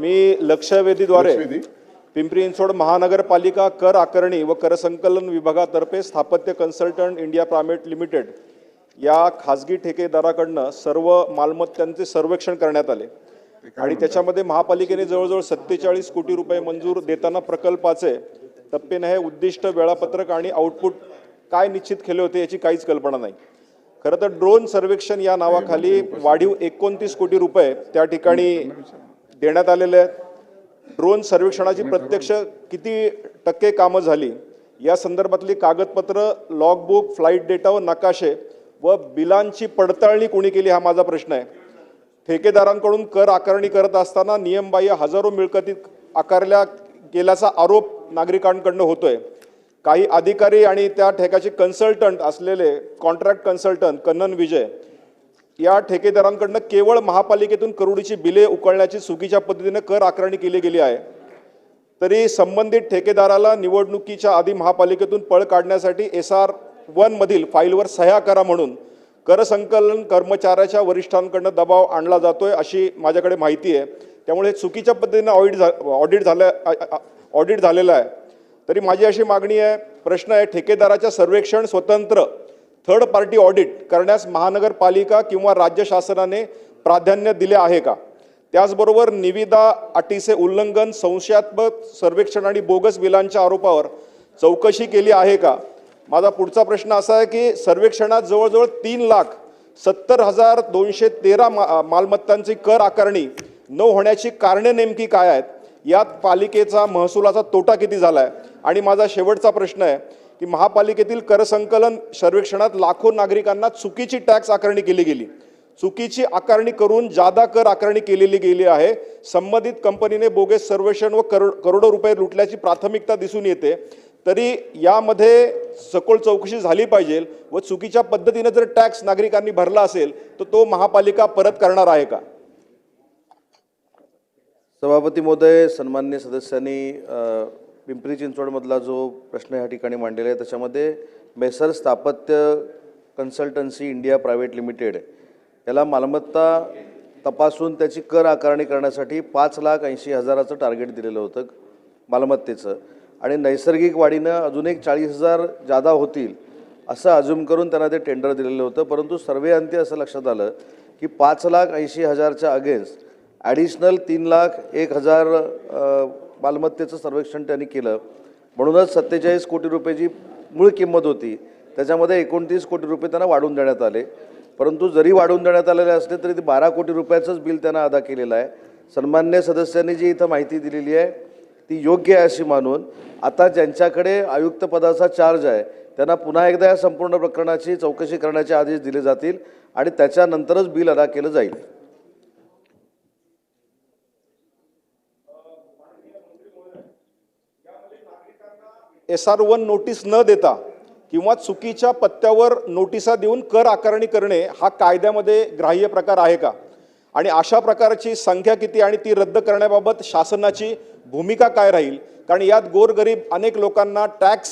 मी लक्षवेधीद्वारे लक्षवेधी. पिंपरी चिंचवड महानगरपालिका कर आकारणी व कर संकलन विभागातर्फे स्थापत्य कन्सल्टंट इंडिया प्रायव्हेट लिमिटेड या खाजगी ठेकेदाराकडनं सर्व मालमत्तांचे सर्वेक्षण करण्यात आले. आणि त्याच्यामध्ये महापालिकेने जवळजवळ सत्तेचाळीस कोटी रुपये मंजूर देताना प्रकल्पाचे टप्पेने हे उद्दिष्ट वेळापत्रक आणि आउटपुट काय निश्चित केले होते याची काहीच कल्पना नाही. खरं तर ड्रोन सर्वेक्षण या नावाखाली वाढीव एकोणतीस कोटी रुपये त्या ठिकाणी देण्यात आलेले आहेत. ड्रोन सर्वेक्षणाची प्रत्यक्ष किती टक्के कामं झाली या संदर्भातली कागदपत्र लॉगबुक फ्लाईट डेटा व नकाशे व बिलांची पडताळणी कोणी केली हा माझा प्रश्न आहे. ठेकेदारांकडून कर आकारणी करत असताना नियमबाह्य हजारो मिळकती आकारल्या गेल्याचा आरोप नागरिकांकडनं होतोय. काही अधिकारी आणि त्या ठेकाचे कन्सल्टंट असलेले कॉन्ट्रॅक्ट कन्सल्टंट कन्नन विजय या ठेकेदारांकडनं केवळ महापालिकेतून करोडीची बिले उकळण्याची चुकीच्या पद्धतीनं कर आकारणी केली गेली आहे. तरी संबंधित ठेकेदाराला निवडणुकीच्या आधी महापालिकेतून पळ काढण्यासाठी एस आर वनमधील फाईलवर सह्या करा म्हणून कर संकलन कर्मचाऱ्याच्या वरिष्ठांकडनं दबाव आणला जातोय अशी माझ्याकडे माहिती आहे. त्यामुळे हे चुकीच्या पद्धतीनं ऑडिट झा ऑडिट झालं ऑडिट झालेलं आहे. तरी माझी अशी मागणी आहे प्रश्न आहे ठेकेदाराच्या सर्वेक्षण स्वतंत्र थर्ड पार्टी ऑडिट करण्यास महानगरपालिका किंवा राज्य शासनाने प्राधान्य दिले आहे का? त्याचबरोबर निविदा अटीचे उल्लंघन संशयात्मक सर्वेक्षण आणि बोगस बिलांच्या आरोपावर चौकशी केली आहे का? माझा पुढचा प्रश्न असा आहे की सर्वेक्षणात जवळजवळ तीन लाख सत्तर हजार दोनशे तेरा मा मालमत्तांची कर आकारणी न होण्याची कारणे नेमकी काय आहेत? यात पालिकेचा महसुलाचा तोटा किती झाला आहे आणि माझा शेवटचा प्रश्न आहे की महापालिकेतील कर संकलन सर्वेक्षणात लाखो नागरिकांना चुकीची टॅक्स आकारणी केली गेली. चुकीची आकारणी करून जादा कर आकारणी केलेली गेली आहे. संबंधित कंपनीने बोगे सर्वेक्षण व करोड करोडो रुपये लुटल्याची प्राथमिकता दिसून येते. तरी यामध्ये सखोल चौकशी झाली पाहिजे व चुकीच्या पद्धतीने जर टॅक्स नागरिकांनी भरला असेल तर तो महापालिका परत करणार आहे का? सभापती महोदय सन्मान्य सदस्यांनी पिंपरी चिंचवडमधला जो प्रश्न या ठिकाणी मांडलेला आहे त्याच्यामध्ये मेसर स्थापत्य कन्सल्टन्सी इंडिया प्रायव्हेट लिमिटेड याला मालमत्ता तपासून त्याची कर आकारणी करण्यासाठी पाच लाख ऐंशी हजाराचं टार्गेट दिलेलं होतं मालमत्तेचं. आणि नैसर्गिक वाढीनं अजून एक चाळीस हजार जादा होतील असं अजूम करून त्यांना ते टेंडर दिलेलं होतं. परंतु सर्वे अंती असं लक्षात आलं की पाच लाख ऐंशी हजारच्या अगेन्स्ट ॲडिशनल तीन लाख एक हजार मालमत्तेचं सर्वेक्षण त्यांनी केलं. म्हणूनच सत्तेचाळीस कोटी रुपयाची मूळ किंमत होती त्याच्यामध्ये एकोणतीस कोटी रुपये त्यांना वाढवून देण्यात आले. परंतु जरी वाढवून देण्यात आलेले असले तरी ते बारा कोटी रुपयाचंच बिल त्यांना अदा केलेलं आहे. सन्मान्य सदस्यांनी जी इथं माहिती दिलेली आहे ती योग्य आहे अशी मानून आता ज्यांच्याकडे आयुक्तपदाचा चार्ज आहे त्यांना पुन्हा एकदा या संपूर्ण प्रकरणाची चौकशी करण्याचे आदेश दिले जातील आणि त्याच्यानंतरच बिल अदा केलं जाईल. एस आर वन नोटीस न देता किंवा चुकीच्या पत्त्यावर नोटिसा देऊन कर आकारणी करणे हा कायद्यामध्ये ग्राह्य प्रकार आहे का? आणि अशा प्रकारची संख्या किती आणि ती रद्द करण्याबाबत शासनाची भूमिका काय राहील? कारण यात गोरगरीब अनेक लोकांना टॅक्स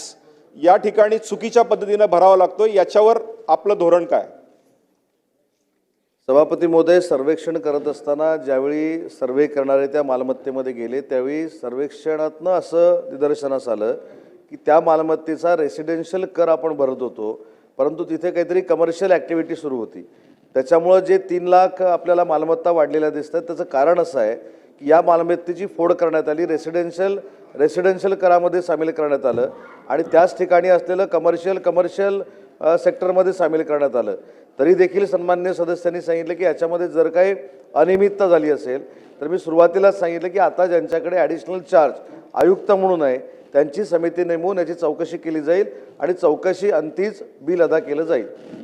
या ठिकाणी चुकीच्या पद्धतीनं भरावा लागतो. याच्यावर आपलं धोरण काय? सभापती महोदय सर्वेक्षण करत असताना ज्यावेळी सर्वे करणारे त्या मालमत्तेमध्ये गेले त्यावेळी सर्वेक्षणातनं असं निदर्शनास आलं की त्या मालमत्तेचा रेसिडेन्शियल कर आपण भरत होतो. परंतु तिथे काहीतरी कमर्शियल ॲक्टिव्हिटी सुरू होती. त्याच्यामुळं जे तीन लाख आपल्याला मालमत्ता वाढलेल्या दिसतात त्याचं कारण असं आहे की या मालमत्तेची फोड करण्यात आली रेसिडेन्शियल रेसिडेन्शियल करामध्ये सामील करण्यात आलं. आणि त्याच ठिकाणी असलेलं कमर्शियल कमर्शियल सेक्टरमध्ये सामील करण्यात आलं. तरी देखील सन्मान्य सदस्यांनी सांगितलं की याच्यामध्ये जर काही अनियमितता झाली असेल तर मी सुरुवातीलाच सांगितलं की आता ज्यांच्याकडे ॲडिशनल चार्ज आयुक्त म्हणून आहे त्यांची समिती नेमून याची चौकशी केली जाईल आणि चौकशी अंतीच बिल अदा केलं जाईल.